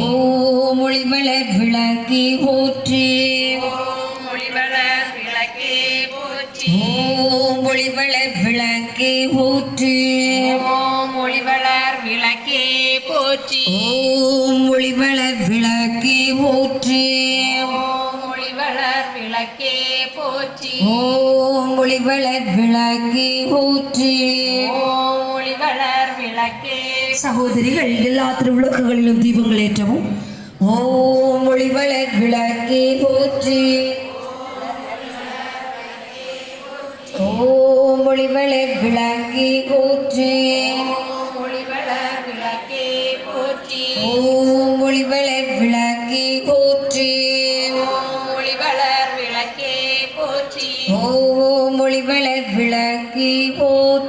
ஓம் ஒளிவளர் விளக்கே போற்றி. ஒளிவளர் விளக்கே போற்றி. ஓம் ஒளிவளர் விளக்கே போற்றி. ஒளிவளர் விளக்கே போற்றி. ஓம் ஒளிவளர் விளக்கே போற்றி. ஓம் ஒளிவளர் விளக்கே போற்றி. சகோதரிகள் எல்லா திருவிளக்குகளிலும் தீபங்கள் ஏற்றவும். ஓம் ஒளிவளர் விளக்கே போற்றி. ஓம் ஒளிவளர் விளக்கே போற்றி. ஓம் ஒளிவளர் விளக்கே போற்றி. ஓம் ஒளிவளர் விளக்கே போற்றி.